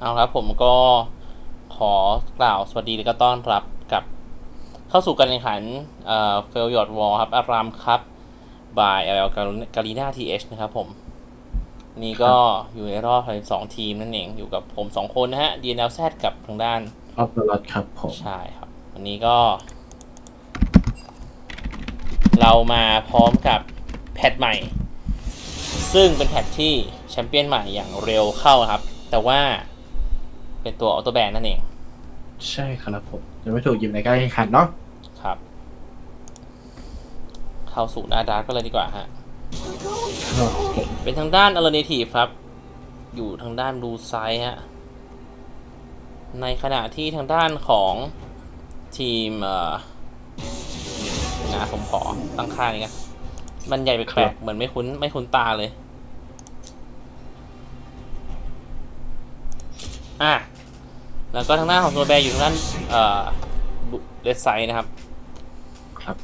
เอาครับผมก็ขอกล่าวสวัสดีและก็ต้อนรับกับเข้าสู่การแข่งขันเอ่อเฟลยอดวอลครับอารามครับบายเอลกาลีนาทีเอชนะครับผม นี่ก็อยู่ในรอบสองทีมนั่นเอง อยู่กับผมสองคนนะฮะ DNLZ กับทางด้านออฟลอดครับผมใช่ครับ วันนี้ก็ เรามาพร้อมกับแพทใหม่ ซึ่งเป็นแพทที่แชมเปี้ยนใหม่อย่างเร็วเข้าครับ แต่ว่า เป็นตัวออโตแบนนั่นเองใช่ครับผมยังไม่ถูกหยิบในการแข่งขันเนาะครับ เข้าสู่หน้าดาร์กก็เลยดีกว่าฮะ ครับผมเป็นทางด้าน Alternative ครับ อยู่ทางด้านดูไซด์ฮะ ในขณะที่ทางด้านของทีมเอ่อนะผมขอตั้งค่านี้กันมันใหญ่แปลกๆเหมือนไม่คุ้นไม่คุ้นตาเลย อะ แล้วก็ทางหน้าของตัวแบร์อยู่ทางด้านเอ่อเลดไซด์นะครับครับ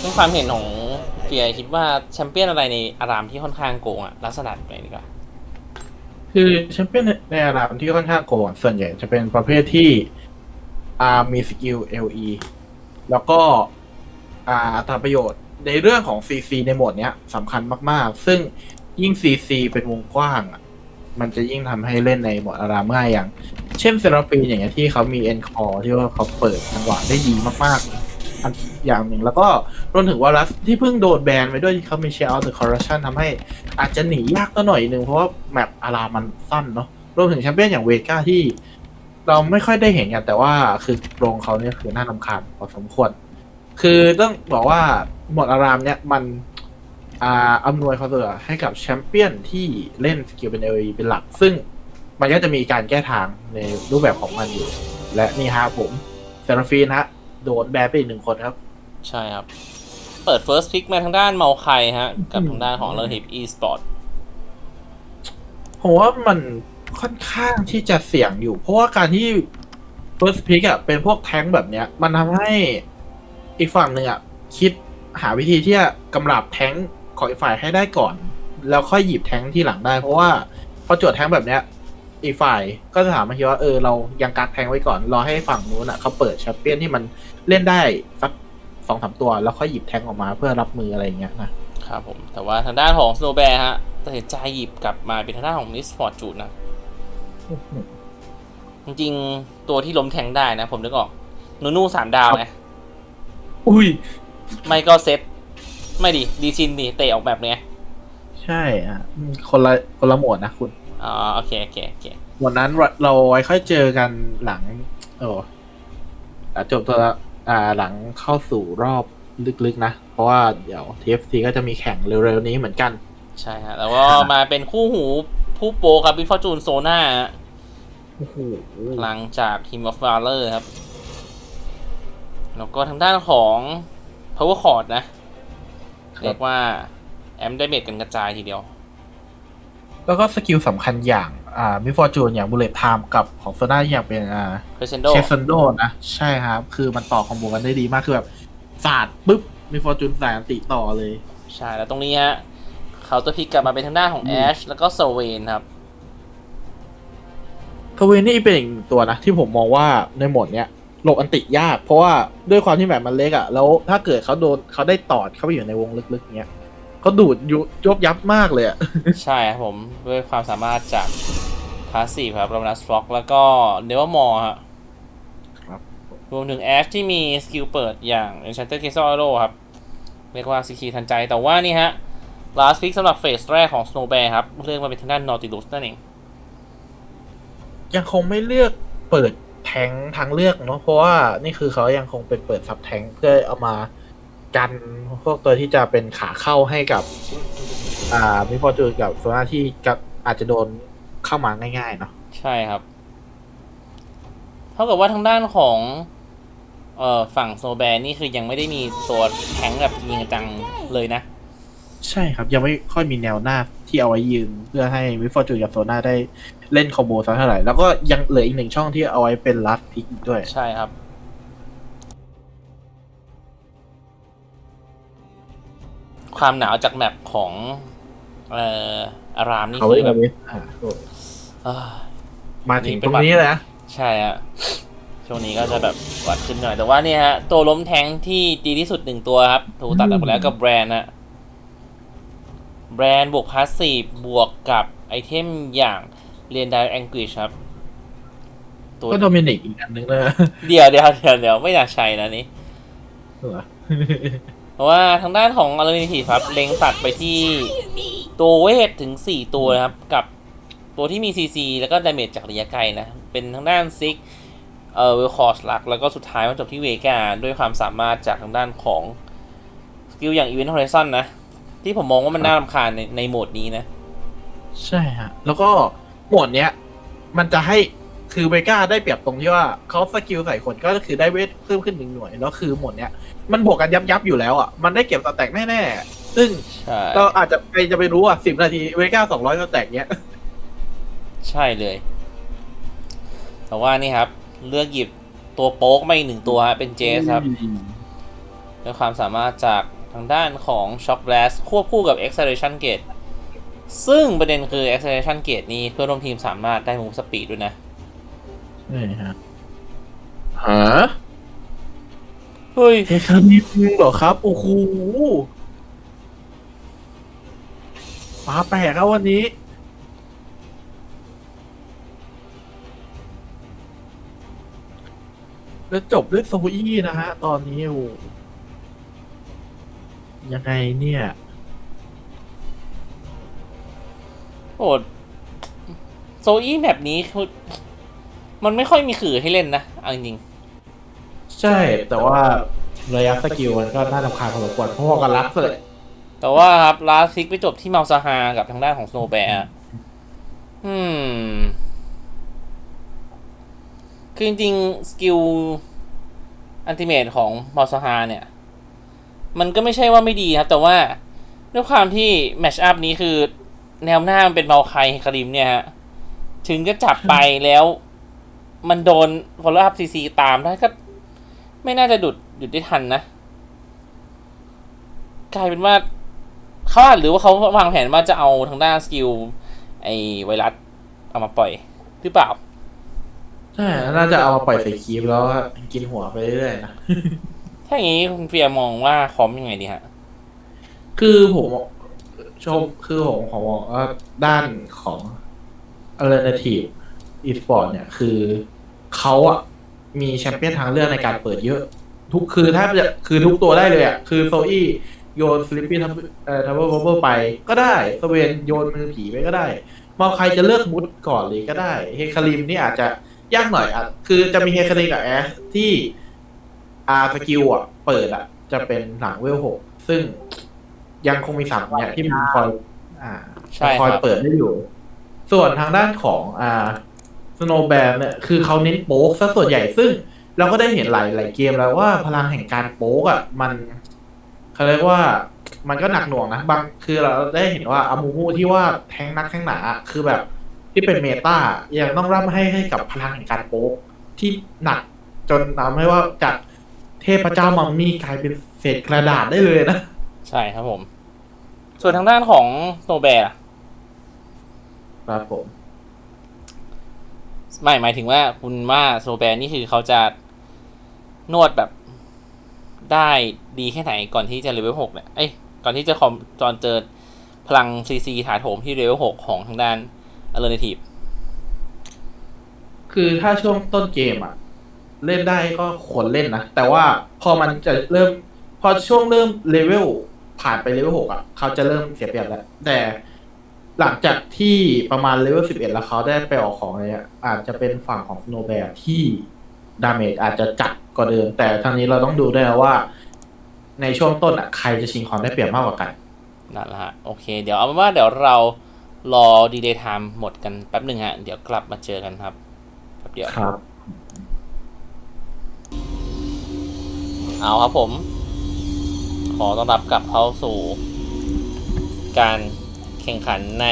ซึ่งความเห็นของเฟียร์คิดว่าแชมเปี้ยนอะไรในอารามที่ค่อนข้างโกงอะลักษณะไหนดีกว่าคือแชมเปี้ยนในอารามที่ค่อนข้างโกงส่วนใหญ่จะเป็นประเภทที่อ่ามีสกิล LE แล้วก็อ่าอัตราประโยชน์ ในเรื่องของ CC ในโหมดเนี้ยสำคัญมากๆ ซึ่งยิ่ง CC เป็นวงกว้างอะมันจะยิ่งทำให้เล่นในโหมดอารามง่ายอย่าง เช่นเซราฟีนอย่างเงี้ยที่เขามี e n c o r e ที่ว่าเขาเปิดจังหวะได้ดีมากๆอันอย่างหนึ่งแล้วก็รวมถึงวารัสที่เพิ่งโดนแบนไปด้วยที่เขามี share out the corruption ทำให้อาจจะหนียากก็หน่อยนึงเพราะว่าแมปอารามันสั้นเนาะรวมถึงแชมเปี้ยนอย่างเวก้าที่ เราไม่ค่อยได้เห็นกันแต่ว่าคือโรงเขาเนี่ยคือน่านำคาญพอสมควร คือต้องบอกว่าหมวดอารามเนี่ยมันอ่าอำนวยความสะดวกให้กับแชมเปี้ยนที่เล่นสกิลเป็นเอเป็นหลัก ซึ่งมันก็จะมีการแก้ทางในรูปแบบของมันอยู่ และนี่ฮะผมเซราฟีนฮะ โดนแบนไปอีกหนึ่งคนครับ ใช่ครับ เปิด First Pick มาทางด้านเมาไคฮะ กับทางด้านของ Alternative Esport ผมว่ามันค่อนข้างที่จะเสี่ยงอยู่ เพราะว่าการที่ first pick อะเป็นพวกแท้งแบบเนี้ย มันทำให้ อีกฝั่งหนึ่งอะคิดหาวิธีที่จะกำราบแท้งของอีกฝ่ายให้ได้ก่อน แล้วค่อยหยิบแท้งที่หลังได้ เพราะว่าพอจวดแท้งแบบเนี้ยอีกฝ่ายก็จะถามมาคิดว่าเออเรายังกักแท้งไว้ก่อนรอให้ฝั่งนู้นอะเขาเปิดแชมเปี้ยนที่มันเล่นได้สักสองสามตัว แล้วค่อยหยิบแท้งออกมาเพื่อรับมืออะไรอย่างเงี้ยนะครับผมแต่ว่าทางด้านของ Snow Bear ฮะตัดสินใจหยิบกลับมาเป็นทางด้านของ Miss Fortune นะจริงๆตัวที่ล้มแทงได้นะ ผมนึกออกนูนูสามดาวไง อุ้ย ไม่ก็เซตไม่ดิดีซินดิเตะออกแบบเนี้ยใช่อะอืมคนละคนละหมวดนะคุณอ๋อโอเคโอเคโอเควันนั้นเราเราไว้ค่อยเจอกันหลัง โอ้อะจบตัวละอ่าหลังเข้าสู่รอบลึกๆนะ เพราะว่าเดี๋ยว TFT ก็จะมีแข่งเร็วๆนี้เหมือนกัน ใช่ฮะแล้วก็มาเป็นคู่หูผู้โปรครับบิฟอร์จูนโซนาโอ้โหหลังจาก Team of Valor ครับ แล้วก็ทางด้านของ Power Chord นะ เรียกว่า แอมได้เมจกันกระจายทีเดียว แล้วก็สกิลสำคัญอย่างอ่ามิฟอร์จูนอย่างบุลเลตไทม์กับของโซน่าอย่างเป็นอ่า Crescendo เชฟซันโดนะ ใช่ครับ คือมันต่อคอมโบกันได้ดีมากคือแบบสาดปุ๊บมิฟอร์จูนสายอันติต่อเลย ใช่แล้วตรงนี้ฮะเขาตัวพลิกกลับมาเป็นทางด้านของอืม Ash แล้วก็ s w เวนครับทเวนนี่เป็นอีกหนึ่งตัวนะ ที่ผมมองว่าในโหมดเนี้ย หลบอันติยาก เพราะว่าด้วยความที่แบบมันเล็กอะ่ะ แล้วถ้าเกิดเขาโดนเขาได้ตอดเข้าไปอยู่ในวงลึกๆเนี้ยเขาดูดยุยบยับมากเลยอะใช่ครับผมด้วยความสามารถจากพาสซีฟครับ r a m นัสฟล็อกแล้วก็เนว r มอร์ฮะครับรวมถึง Ash ที่มีสกิลเปิดอย่าง Enchanted Castle Arrow ครับ เรียกว่าสกีทันใจแต่ว่านี่ฮะ last pick สำหรับเฟสแรกของ Snow Bear ครับ เลือกมาเป็นทางด้าน Nautilus นั่นเอง ยังคงไม่เลือกเปิด แทงค์ทางเลือกเนาะเพราะว่านี่คือเขายังคงเป็นเปิดซับแทงค์เพื่อเอามากันพวกตัวที่จะเป็นขาเข้าให้กับ อ่ามิฟอร์จูนกับโซน่าที่กับอาจจะโดนเข้ามาง่ายๆเนาะใช่ครับ เท่ากับว่าทางด้านของเอ่อฝั่งโซแบนนี่คือยังไม่ได้มีตัวแทงค์แบบยิงจังเลยนะ ใช่ครับยังไม่ค่อยมีแนวหน้าที่เอาไว้ยืนเพื่อให้มิฟอร์จูนกับโซน่าได้ เล่นคอมโบสักเท่าไหร่ แล้วก็ยังเหลืออีกหนึ่งช่องที่เอาไว้เป็นลัสพิกอีกด้วย ใช่ครับ ความหนาวจากแมปของเอ่ออารามนี่เขาคืไว้อแบแบบบนี้อ่าโอ้เอ้อมาถึงตรงนี้เลยนะใช่ฮะช่วงนี้ก็จะแบบหวัดขึ้นหน่อย แต่ว่าเนี่ยฮะ ตัวล้มแทงค์ที่ดีที่สุดหนึ่งตัวครับ ถูกตัดออกไปแล้วกับแบรนด์นะแบรนด์บวกพาสซีฟบวกกับไอเทมอย่าง เรียนไดแองกิชครับ ตัวก็โดมินิกอีกอันนึงเลยเดี๋ยวเดี๋ยวเดี๋ยวเดี๋ยวไม่อยากใช้นะนี่เหรอเพราะว่าทางด้านของอ l ล r ิทีครับ เล็งตัดไปที่ตัวเวทถึง 4 ตัวนะครับ กับตัวที่มี CC แล้วก็ดาเมจจากระยะไกลนะ เป็นทางด้านซิกเอ่อเวลคอร์สหลัก แล้วก็สุดท้ายมาจบที่เวกาด้วยความสามารถจากทางด้านของสกิลอย่าง Event Horizon นะ ที่ผมมองว่ามันน่ารำคาญในในโหมดนี้นะ ใช่ฮะ แล้วก็ หมวดเนี้ย มันจะให้คือเวก้าได้เปรียบตรงที่ว่าเขาสกิลใส่คนก็คือได้เวทเพิ่มขึ้นหนึ่งหน่วยแล้วคือหมวดเนี้ยมันบวกกันยับยับๆอยู่แล้วอะมันได้เก็บสแต็กแน่ๆซึ่งใช่ก็อาจจะใครจะไปรู้อะสิบนาทีเวก้าสองร้อยสแต็กเนี้ยใช่เลย แต่ว่านี่ครับ เลือกหยิบตัวโป๊กมาอีกหนึ่งตัวฮะเป็นเจสครับด้วยความสามารถจากทางด้านของ Shock Blast ควบคู่กับ Acceleration Gate ซึ่งประเด็นคือ Acceleration Gate นี้เพื่อนร่วมทีมสามารถได้ Move Speed ด้วยนะ นี่ฮะฮะเฮ้ยเฮคานิมเหรอครับ โอ้โหมาแปลกครับวันนี้ แล้วจบด้วยโซอี้นะฮะ ตอนนี้โอ้โหยังไงเนี่ย โอ้โซอี้แบบนี้คือมันไม่ค่อยมีขื่อให้เล่นนะเอาจริงใช่ แต่ว่าระยะสกิลมันก็น่าทำคาญพอสมควรเพราะว่ากันรักเลยๆแต่ว่าครับลาซิกไปจบที่เมาซาฮากับทางด้านของ Snow Bear อืม คือจริงๆ สกิลอันติเมตของเมาซาฮาเนี่ย มันก็ไม่ใช่ว่าไม่ดีครับ แต่ว่าด้วยความที่แมชอัพนี้คือ แนวหน้ามันเป็นเมาไคคาริมเนี่ยฮะ ถึงจะจับไปแล้ว มันโดนฟอล l ์อัพซีซีตามได้ก็ไม่น่าจะดุดหยุดได้ทันนะ กลายเป็นว่าเขาอาจหรือว่าเขาวางแผนว่าจะเอาทางด้านสกิลไอไวรัสเอามาปล่อยหรือเปล่าใช่น่าจะเอามาปล่อยใส่คีบแล้วก็กินหัวไปเรื่อยๆนะถ้าอย่างนี้คุณเฟียร์มองว่าคอมยังไงดีฮะ คือผม ชมคือผมขอบอกว่าด้านของ alternative e-sport เนี่ยคือเขาอะมีแชมเปี้ยนทางเลือกในการเปิดเยอะ ทุกคือถ้าจะคือทุกตัวได้เลยอะคือโซอี้โยนสลิปปี้ทับเอ่อทับเบิลบับเบิลไปก็ได้สเวนโยนมือผีไปก็ได้มาใครจะเลือกมุดก่อนเลยก็ได้ เฮคาริมนี่อาจจะยากหน่อยอะคือจะมีเฮคาริมกับแอสที่อาสกิลอะ เปิดอะ จะเป็นหลังเวลหกซึ่ง ยังคงมีสามเนี่ยที่มันคอย อ่าใช่ครับคอยเปิดได้อยู่ ส่วนทางด้านของอ่าสโนว์แบมเนี่ยคือเขาเน้นโป๊กซะส่วนใหญ่ซึ่ง เราก็ได้เห็นหลายหลายเกมแล้วว่าพลังแห่งการโป๊กอะมันเขาเรียกว่ามันก็หนักหน่วงนะบางคือเราได้เห็นว่าอามูมูที่ว่าแทงนักแทงหนาอะคือแบบที่เป็นเมตายังต้องร่ำให้ให้กับพลังแห่งการโป๊กที่หนักจนทำให้ว่าจากเทพเจ้ามัมมี่กลายเป็นเศษกระดาษได้เลยนะ ใช่ครับผม ส่วนทางด้านของโนแบร์ครับผมไม่หมายถึงว่าคุณว่าโนแบร์นี่คือเขาจะนวดแบบได้ดีแค่ไหนก่อนที่จะเลเวลหกเนี่ยเอ้ยก่อนที่จะคอมจอนเจอพลังซีซีถาโถมที่เลเวลหกของทางด้าน Alternative คือถ้าช่วงต้นเกมอะเล่นได้ก็ควรเล่นนะ แต่ว่าพอมันจะเริ่ม พอช่วงเริ่มเลเวล ผ่านไปเลเวลหกอะเขาจะเริ่มเสียเปรียบแล้ว แต่หลังจากที่ประมาณเลเวลสิบเอ็ดแล้วเขาได้ไปออกของอะไรอะอาจจะเป็นฝั่งของโนแบร์ที่ดาเมจอาจจะจัดกว่าเดิม แต่ทางนี้เราต้องดูด้วยนะว่า ในช่วงต้นอะใครจะชิงความได้เปรียบมากกว่ากันนั่นแหละฮะโอเค เดี๋ยวเอาเป็นว่าเดี๋ยวเรารอดีเดย์ไทม์หมดกันแป๊บหนึ่งฮะ เดี๋ยวกลับมาเจอกันครับแป๊บเดียวครับ เอาครับผม ขอต้อนรับกลับเข้าสู่ การแข่งขันใน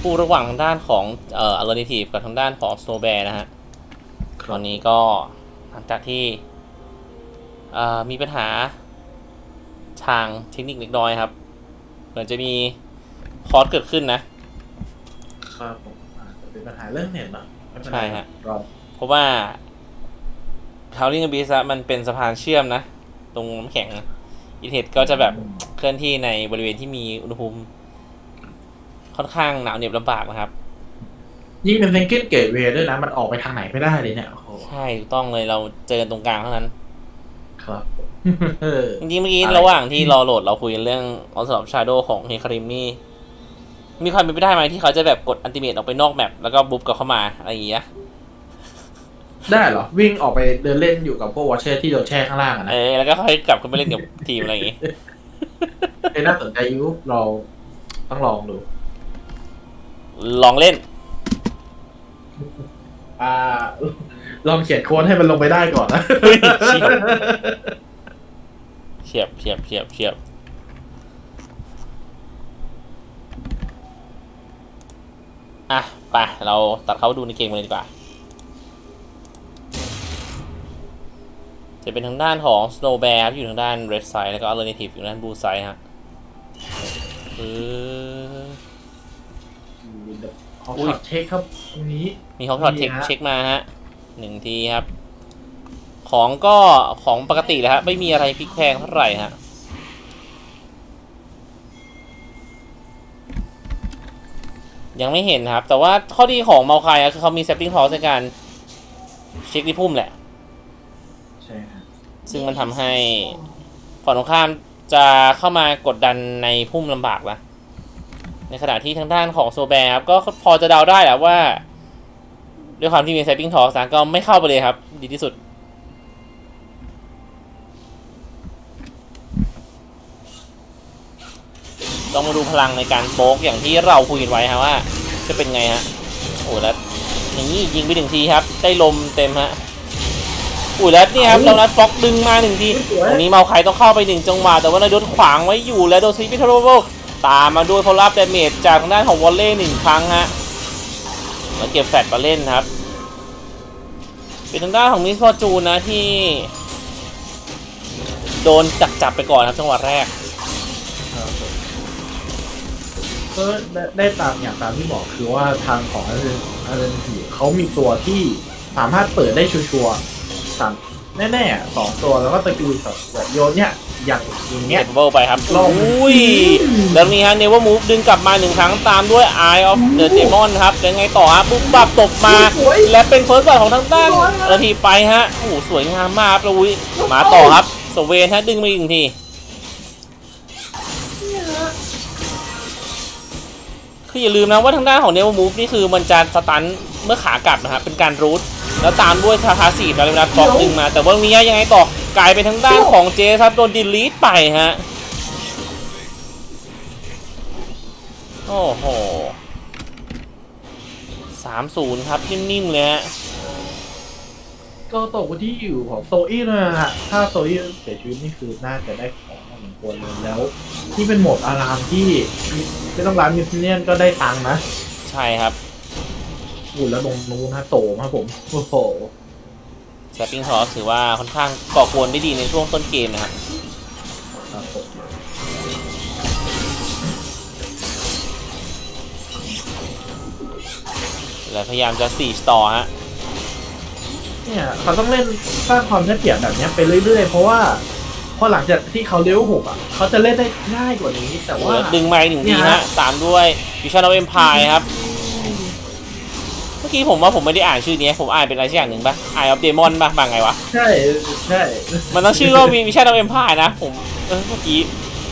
คู่ระหว่างทางด้านของเอ่อ Alternative กับทางด้านของ Snow Bear นะฮะตอนนี้ก็หลังจากที่เอ่อมีปัญหาทางเทคนิคเล็กน้อยครับ เหมือนจะมีคอร์สเกิดขึ้นนะ ครับผมอาจจะเป็นปัญหาเรื่องเน็ตเนอะไม่เป็นไรใช่ฮะ รอเพราะว่าทาวลิงบีสมันเป็นสะพานเชื่อมนะ ตรงน้ำแข็งอินเท อร์เน็ตก็จะแบบเคลื่อนที่ในบริเวณที่มีอุณหภูมิ ค่อนข้างหนาวเหน็บลำบากนะครับ ยิ่งเป็นเซนเกิลเกตเวย์ด้วยนะ มันออกไปทางไหนไม่ได้เลยเนี่ยโอ้โหใช่ถูกต้องเลยเราเจอกันตรงกลางเท่านั้น ครับเออจริงๆเมื่อกี้อะไร ระหว่างที่รอโหลดเราคุยกันเรื่องออนสอบชาโดของเฮคาริมนี่มีความเป็นไปได้ไหมที่เขาจะแบบกดอันติเมตออกไปนอกแมปแล้วก็บุ๊บกลับเข้ามาอะไรอย่างเงี้ย ได้เหรอ วิ่งออกไปเดินเล่นอยู่กับพวกวอชเชอร์ที่โดนแช่ข้างล่างอะเอนะอแล้วก็ค่อยกลับขึ้นไปเล่นกับทีมอะไรอย่างงี้ เอ้ยน่าสนใจอยุเราต้องลองดู ลองเล่น อ่า ลองเขียนโค้ดให้มันลงไปได้ก่อนนะ เฮ้ยเฉียบเฉียบเฉียบเฉียบอะไปเราตัดเข้าดูในเกมกันเลยดีกว่า จะเป็นทางด้านของ Snow Bear ครับอยู่ทางด้าน Red Side แล้วก็ Alternative อยู่ทางด้าน Blue Side ฮะคือขอช็อตเช็คครับตรงนี้ มีฮอกช็อตดีเช็คฮะเช็คมาฮะหนึ่งทีครับ ของก็ของปกติเลยฮะไม่มีอะไรพลิกแพงเท่าไหร่ฮะยังไม่เห็นครับ แต่ว่าข้อดีของเมาคายคือเขามี setting pause ในการเช็คที่พุ่มแหละใช่ฮะ ซึ่งมันทำให้ฝั่งตรงข้ามจะเข้ามากดดันในพุ่มลำบากละในขณะที่ทางด้านของโซแบร์ครับก็พอจะเดาได้แหละว่า ด้วยความที่มี setting pause นะก็ไม่เข้าไปเลยครับ ดีที่สุดต้องมาดูพลังในการโป๊กอย่างที่เราคุยกันไว้ฮะว่า จะเป็นไงฮะ โอ้แล้วอย่างนี้ยิงไปหนึ่งทีครับ ได้ลมเต็มฮะ อุ้ยแล้วนี่ครับเรานัดฟ็อกดึงมาหนึ่งทีตรงนี้เมาไคต้องเข้าไปหนึ่งจังหวะแต่ว่านายดขวางไว้อยู่แล้วโดนสลิปพิทโรโบตามมาด้วยพอรับเดเมจจากทางด้านของวอลเล่หนึ่งครั้งฮะแล้วเก็บแฟดมาเล่นครับเป็นทางด้านของมิสฟอร์จูนนะที่โดนจับจับไปก่อนครับจังหวะแรกก็ได้ตามอย่างตามที่บอกคือว่าทางของอาร์เรนอาเรนทีเขามีตัวที่สามารถเปิดได้ชัวร์ สามแน่ๆอะสองตัวแล้วก็ตะกิวแบบแบบโยนเนี่ยอย่างอย่างเงี้เก็ยบเบิลไปครับลองอุ้ยแล้วนี้ฮะเนว r มูฟดึงกลับมาหนึ่งครั้งตามด้วย Eye of the Demon ครับยังไงต่อฮะปุ๊บปับตบมาและเป็นเฟิร์สบัตของทางด้านนาทีไปฮะ โอ้โหสวยงามมากครับแล้วอุ้ยมาต่อครับสเวนฮะดึงมาอีกหนึ่งทีคืออย่าลืมนะว่าทางด้านของเนว r มูฟนี่คือมันจะสตันเมื่อขากลับนะครับเป็นการรูท แล้วตามด้วยทาทาสีแล้วเวลาฟอกดึงมา แต่ว่าตรงนี้ยังไงต่อกลายเป็นทางด้านของเจครับโดนดีลีทไปฮะ โอ้โหสามศูนย์ครับนิ่มๆเลยฮะก็ตกไปที่อยู่ของโซอี้เลยนะฮะ ถ้าโซอี้เสียชีวิตนี่คือน่าจะได้ของมาหนึ่งตัวเลยแล้ว ที่เป็นโหมดอารามที่ไม่ต้องร้านมิสเนียนก็ได้ตังค์นะ ใช่ครับ อุ่นแล้วลงนู้นฮะโตมครับผม โอ้โหแซปปิ้งทอสถือว่าค่อนข้างก่อกวนได้ดีในช่วงต้นเกมนะครับครับผมแล้วพยายามจะสี่ต่อฮะ เนี่ยเขาต้องเล่นสร้างความได้เปรียบแบบเนี้ยไปเรื่อยๆ เพราะว่าพอหลังจากที่เขาเลเวลหกอะ เขาจะเล่นได้ง่ายกว่านี้ แต่ว่าดึงมาอีกหนึ่งทีเนี่ยฮะฮะตามด้วยวิชั่นอเอ็มพายครับเมื่อ กี้ผมว่าผมไม่ได้อ่านชื่อนี้ ผมอ่านเป็นอะไรสักอย่างหนึ่งปะไอออฟเดมอนปะบางไงวะ ใช่ใช่มันต้องชื่อว่าวิชั่นอเอ็มพายนะ ผม เออเมื่อกี้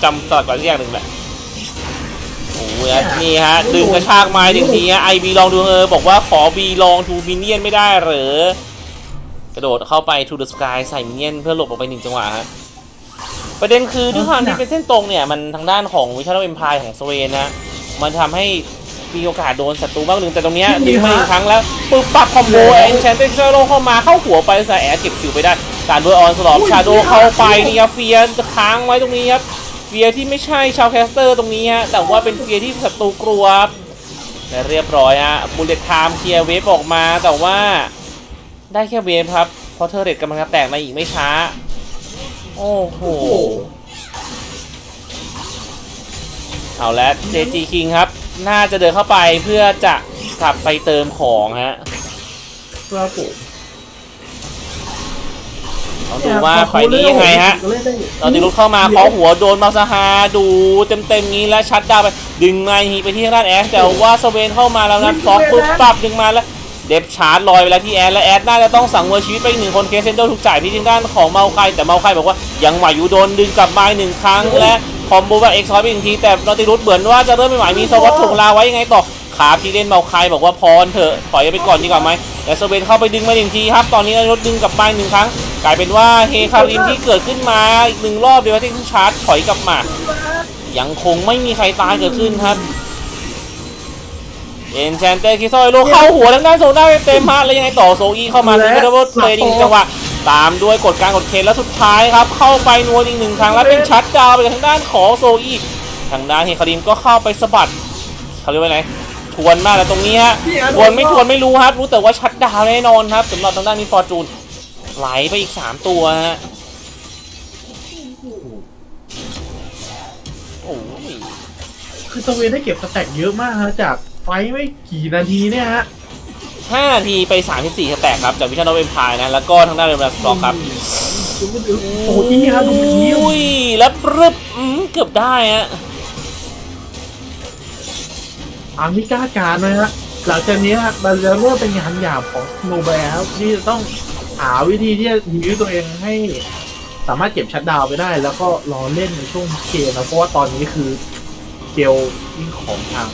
จำสลักก่อนสักอย่างหนึ่งแหละโอ้ยนี่ฮะ ดึงกระชากไม้หนึ่งทีฮะไอบีลองดูเออ บอกว่าขอบีลองทูมินเนียนไม่ได้เหรอกระโดดเข้าไป to the sky ใส่มินเนียนเพื่อหลบออกไปหนึ่งจังหวะฮะประเด็นคือด้วยความที่เป็นเส้นตรงเนี่ย มันทางด้านของวิชั่นอเอ็มพายของสเวนนะมันทำให้ มีโอกาสโดนศัตรูบ้างหนึ่งแต่ตรงเนี้ยดึงมาอีกครั้งแล้วปึ๊บปักคอมโบแอนเชนเตอร์เชโรเข้ามาเข้าหัวไปใส่แอร์เก็บคิวไปได้การด้วยออนสลอปชาโดเข้าไปนี่ครับเฟียร์จะค้างไว้ตรงนี้ครับเฟียร์ที่ไม่ใช่ชาวแคสเตอร์ตรงนี้ฮะแต่ว่าเป็นเฟียร์ที่ศัตรูกลัวครับและเรียบร้อยฮะบุลเลตไทม์เคลียร์เวฟออกมาแต่ว่าได้แค่เวฟครับเพราะเทอร์เรตกำลังจะแตกมาอีกไม่ช้า โอ้โหโอ้โหเอาละ JG King ครับ น่าจะเดินเข้าไปเพื่อจะกลับไปเติมของฮะครับผมลองดูว่าไฟล์นี้ยังไงฮะเล่นได้ตอนที่รุดเข้ามาเคาะหัวโดนมาซาฮาดูเต็มๆงี้แล้วชัดดาวน์ไป ดึงมาฮีไปที่ทางด้านแอสแต่ว่าสเวนเข้ามาแล้วนะซอกปุ๊บปับดึงมาแล้ว เดฟชาร์จลอยไปแล้วที่แอดและแอดน่าจะต้องสั่งเวอร์ชีวิตไปอีกหนึ่งคนเคสเซนโดถูกจ่ายไปที่ทางด้านของเมาไคแต่เมาไคบอกว่ายังไหวอยู่โดนดึงกลับมาอีกหนึ่งครั้งและ คอมโบแบบเอ็กซ์ซอยไปอีกหนึ่งทีแต่นอติรุดเหมือนว่าจะเริ่มไม่ไหวมีสวัสดิ์ถูกลาไว้ยังไงต่อขาพี่เล่นเมาไคบอกว่าพรเถอะถอยไปก่อนดีกว่าไหมแต่สเวนเข้าไปดึงมาหนึ่งทีครับ ตอนนี้นอติรุดดึงกลับมาอีกหนึ่งครั้ง กลายเป็นว่าเฮคาริมที่เกิดขึ้นมาอีกหนึ่งรอบเดียวที่ชาร์จถอยกลับมายังคงไม่มีใครตายเกิดขึ้นครับเอ็นแชนเตอร์คิซอยโลเข้าหัวทางด้านโซน่าเต็มฮะแล้วยังไงต่อโซอีเข้ามาเป็นดับเบิลเพลย์อีกจังหวะ ตามด้วยกดการกดเคนแล้วสุดท้ายครับ เข้าไปนวลอีกหนึ่งครั้งแล้วเป็นชัดดาวน์ไปทางด้านของโซอีทางด้านเฮคาริมก็เข้าไปสะบัดเขาเรียกว่าไงทวนมากแล้วตรงนี้ฮะทวนไม่ทวนไม่รู้ครับรู้แต่ว่าชัดดาวน์แน่นอนครับสำหรับทางด้านนี้ฟอร์จูนไหลไปอีกสามตัวฮะโอ้ยคือสเวนได้เก็บสแต็กเยอะมากฮะจากไฟท์ไม่กี่นาทีเนี่ยฮะ 5นาทีไป 34สแต็กครับ จากวิชาโนเวมพายนะ แล้วก็ทางด้านเรมสต็อกครับโอ้โหนี่ฮะดูนี้อุ้ยแล้วปรึบอืมเกือบได้ฮะอามิก้าการนะฮะหลังจากนี้มันจะเริ่มเป็นงานหยาบของโนแบลที่จะต้องหาวิธีที่จะยื้อตัวเองให้สามารถเก็บชัดดาวน์ไปได้ แล้วก็รอเล่นในช่วงเกมนะเพราะว่าตอนนี้คือเกลยิ่งของทาง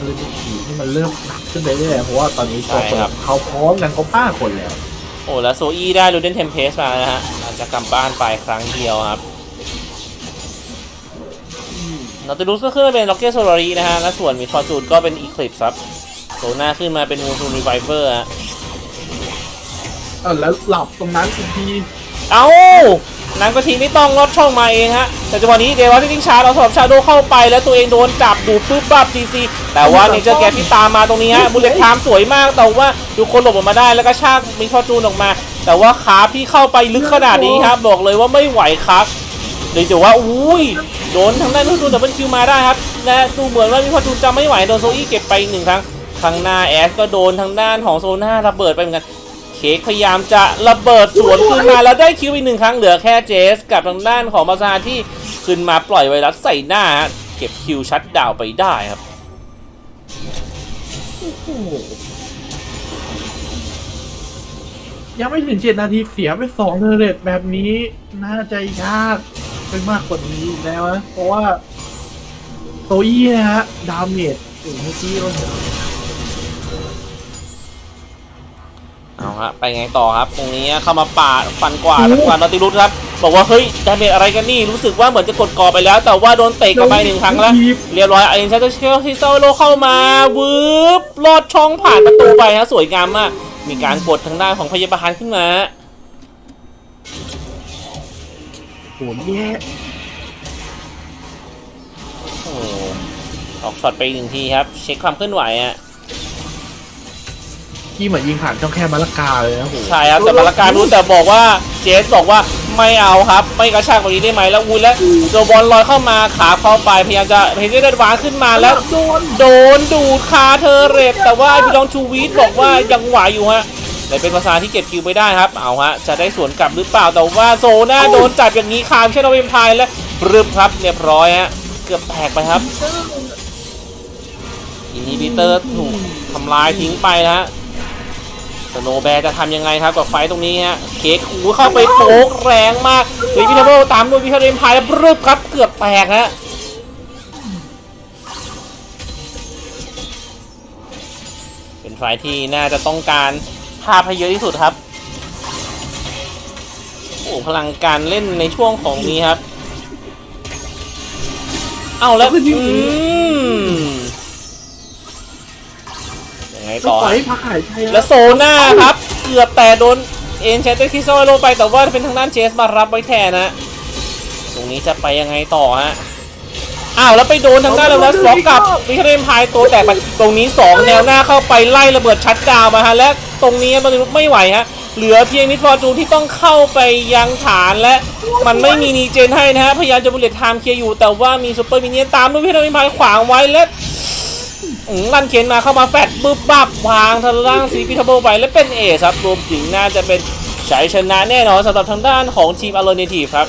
เออทีที่มันเริ่มหนักขึ้นไปเรื่อยๆเพราะว่าตอนนี้ตัวเปิดเขาพร้อมกันเขาห้าคนแล้ว โอ้แล้วโซอี้ได้ลูเดนเทมเพสมานะฮะอาจจะกลับบ้านไปครั้งเดียวครับนอติลุสก็ขึ้นมาเป็นล็อกเก็ตโซลารีนะฮะ และส่วนมีฟอร์จูนก็เป็นอีคลิปครับโซน่าขึ้นมาเป็นมูซูรีไวเวอร์ฮะเออแล้วหลับตรงนั้นอีกที เอ้า นังกะทีไม่ต้องลดช่องมาเองฮะ แต่จังหวะนี้เดวอนที่ทิ้งชาเราสำหรับชาโดเข้าไปแล้วตัวเองโดนจับดูดปึ๊บปั๊บซีซีแต่ว่าเนเจอร์แกที่ตามมาตรงนี้ฮะบุลเลตไทม์สวยมากแต่ว่าดูคนหลบออกมาได้แล้วก็ชากมีฟอจูนออกมา แต่ว่าขาพี่เข้าไปลึกขนาดนี้ครับบอกเลยว่าไม่ไหวครับเลยแต่ว่าอุ้ยโดนทางด้านนู้นดับเบิลคิวมาได้ครับและดูเหมือนว่ามีฟอจูนจะไม่ไหวโดนโซอี้เก็บไปอีกหนึ่งครั้งทางหน้าแอสก็โดนทางด้านของโซน่าระเบิดไปเหมือนกัน เค้กพยายามจะระเบิดสวนขึ้นมาแล้วได้คิวอีกหนึ่งครั้งเหลือแค่เจส กับทางด้านของมาซาที่ขึ้นมาปล่อยไวรัสใส่หน้า เก็บคิวชัดดาวไปได้ครับยังไม่ถึงเจ็ดนาทีเสียไปสองเทเรตแบบนี้น่าจะยากไปมากกว่านี้แล้วนะเพราะว่าโซอี้นะฮะ ดาเมจถึงเมื่อกี้เราเห็น เอาฮะไปไงต่อครับ ตรงนี้เข้ามาปาดฟันกวาดกวาดนอติรุสครับ บอกว่าเฮ้ยดาเมจอะไรกันนี่รู้สึกว่าเหมือนจะกดกอไปแล้ว แต่ว่าโดนเตะกลับไปหนึ่งครั้งแล้ว เรียบร้อยไอ้เชตเชลที่เซโลเข้ามาวืบลอดช่องผ่านประตูไปฮะสวยงามมาก มีการกดทางด้านของพยาบาลขึ้นมาโหแย่โอ้ออกช็อตไปอีกหนึ่งทีครับ เช็คความเคลื่อนไหวอะ ที่เหมือนยิงผ่านช่องแคบมาละกาเลยนะโหใช่ครับแต่มาละการรู้แต่บอกว่าเจสบอกว่าไม่เอาครับ ไม่กระชากตรงนี้ได้ไหมแล้วอุ้ยแล้วโจบอลลอยเข้ามาขาเข้าไปพยายามจะเพเดอร์วางขึ้นมาแล้ว โดนโดนดูดคาเทอเรตแต่ว่าพี่ลองชูวีตบอกว่ายังไหวอยู่ฮะแต่เป็นภาษาที่เก็บคิวไปได้ครับเอาฮะจะได้สวนกลับหรือเปล่าแต่ว่าโซน่าโดนจับอย่างนี้คามเช่นเราเป็นพายและปรึบครับเรียบร้อยฮะเกือบแตกไปครับอินฮิบิเตอร์ถูกทำลายทิ้งไปนะฮะ สโนแบร์จะทำยังไงครับกับไฟต์ตรงนี้ฮะเค้กหูเข้าไปโป๊กแรงมากเฮ้ยพิทาโบตามด้วยพิทาเรมพายแล้วปรึบครับเกือบแตกฮะเป็นไฟล์ที่น่าจะต้องการภาพให้เยอะที่สุดครับโอ้พลังการเล่นในช่วงของนี้ครับ เอาแล้วอืมยัง ไงก็ต่อปล่อยฮะให้พักหายใจแล้วโซน่าครับ เกือบแต่โดนเอ็นเชนเตอร์คิโซลงไปแต่ว่าเป็นทางด้านเจสมารับไว้แทนนะ ตรงนี้จะไปยังไงต่อฮะอ้าวแล้วไปโดนทางด้านแล้วนะสล็อกกับวิคเดนพายตัวแตกไปตรงนี้ 2 แนวหน้าเข้าไปไล่ระเบิดชัดดาวน์มาฮะและตรงนี้มันไม่ไหวฮะเหลือเพียงนิดฟอร์จูนที่ต้องเข้าไปยังฐานและมันไม่มีนีเจนให้นะฮะพยายามจะบุลเลตไทม์เคลียร์อยู่แต่ว่ามีซูเปอร์มินเนี่ยนตามด้วยพิทามินพายขวางไว้และอืม ลั่นเข็นมาเข้ามาแฟดบึบบับวางทางล่างซีพิทาโบไปและเป็นเอครับรวมถึงน่าจะเป็นชัยชนะแน่นอนสำหรับทางด้านของทีมอ l ลเนทีฟครับ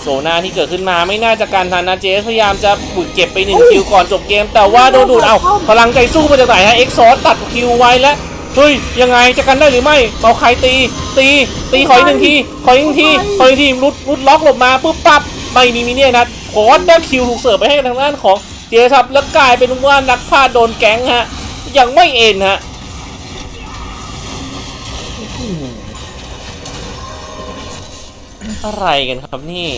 โซนาที่เกิดขึ้นมาไม่น่าจะการทันนะเจสพยายามจะบุกเก็บไปหนึ่งคิวก่อนจบเกม แต่ว่าโดนดูดเอาพลังใจสู้มาจากไหนฮะเอ็กซอร์ตัดคิวไว้แล้วเฮ้ยยังไงจะกันได้หรือไม่เอาใครตี ตี ตีขออีกหนึ่งทีขออีกหนึ่งทีขออีกหนึ่งทีรุดรุดล็อกหลบมาปุ๊บปั๊บไม่มีมิเนี่ยนะขอได้คิวถูกเสิร์ฟไปให้ทางด้านของ เจสครับแล้วกลายเป็นว่านักพาโดนแก๊งฮะ ยังไม่เอ็นฮะอะไรกันครับนี่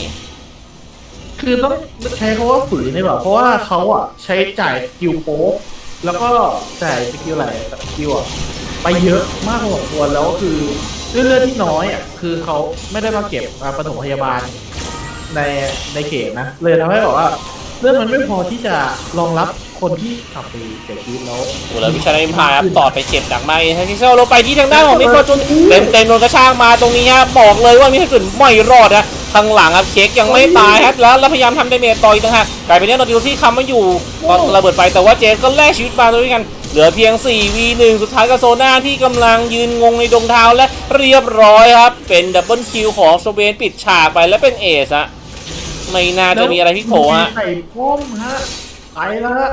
คือต้องใช้คำว่าฝืนได้ป่ะเพราะว่าเขาอะใช้จ่ายสกิลโป๊กแล้วก็จ่ายสกิลอะไรสกิลอะไปเยอะมากพอสมควรแล้วคือเลือดที่น้อยอะคือเขาไม่ได้มาเก็บมาปฐมพยาบาลในในเขตนะ เลยทำให้บอกว่า เลือดมันไม่พอที่จะรองรับคนที่ขับไปเสียชีวิตแล้ว โอ้แล้ววิชาไนพายครับต่อไปเจ็บหนักมากทางที่เซลลงไปที่ทางด้านของมิโครจุนเต็มเต็มๆโดนกระชากมาตรงนี้ฮะบอกเลยว่ามิโครจุนไม่รอดนะข้างหลังครับเค้กยังไม่ตายฮะแล้วแล้วพยายามทำดาเมจต่ออีกต่างหากกลายเป็นเรื่องนอติวที่คำไม่อยู่ตอนระเบิดไปแต่ว่าเจสก็แลกชีวิตมาด้วยกันเหลือเพียง 4v1 สุดท้ายกับโซน่าที่กำลังยืนงงในดงเท้าและเรียบร้อยครับเป็นดับเบิลคิวของสเวนปิดฉากไปและเป็นเอสอะ ไม่น่าจะมีอะไรพลิกโผฮะใส่ป้อมฮะไปแล้วฮะ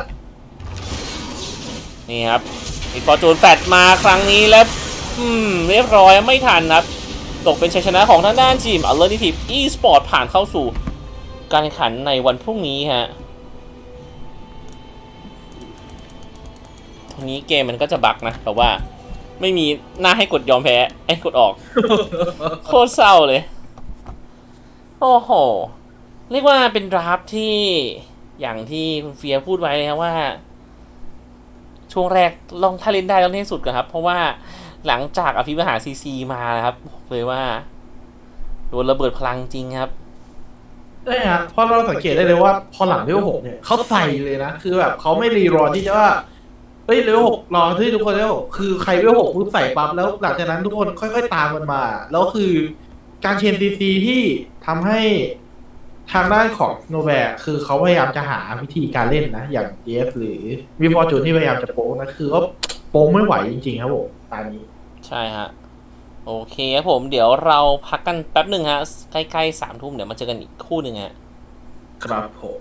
นี่ครับมีฟอร์จูนแฟดมาครั้งนี้แล้ว อืม เรียบร้อยไม่ทันครับ ตกเป็นชัยชนะของทางด้านทีม Alternative Esport ผ่านเข้าสู่ การแข่งขันในวันพรุ่งนี้ฮะทีนี้เกมมันก็จะบักนะ แต่ว่าไม่มีหน้าให้กดยอมแพ้ไอ้ยกดออก โคตรเศร้าเลย โอ้โห เรียกว่าเป็นดราฟที่อย่างที่คุณเฟียพูดไว้เลยครับว่า ช่วงแรกลองถ้าเล่นได้ต้องเล่นสุดก่อนครับ เพราะว่าหลังจากอภิมหาซีซีมานะครับบอกเลยว่าโดนระเบิดพลังจริงครับใช่ฮะเพราะเราสังเกตได้เลยว่าพอหลังเลเวลหกเนี่ยเขาใส่เลยนะ คือแบบเขาไม่รีรอที่จะว่าเฮ้ยเลเวลหกรอที่ทุกคนเลเวลคือใครเลเวลหกปุ๊บใส่ปั๊บแล้วหลังจากนั้นทุกคนค่อย ๆ ตามกันมา แล้วคือการเชนซีซีที่ทำให้ ทางด้านของโนแวร์คือเขาพยายามจะหาวิธีการเล่นนะ อย่างเจฟหรือวิฟอร์จูนที่พยายามจะโป๊กนะคือว่าโป๊กไม่ไหวจริงๆครับผมตอนนี้ ใช่ฮะ โอเคครับผมเดี๋ยวเราพักกันแป๊บหนึ่งฮะ ใกล้ๆสามทุ่มเดี๋ยวมาเจอกันอีกคู่หนึ่งฮะ ครับผม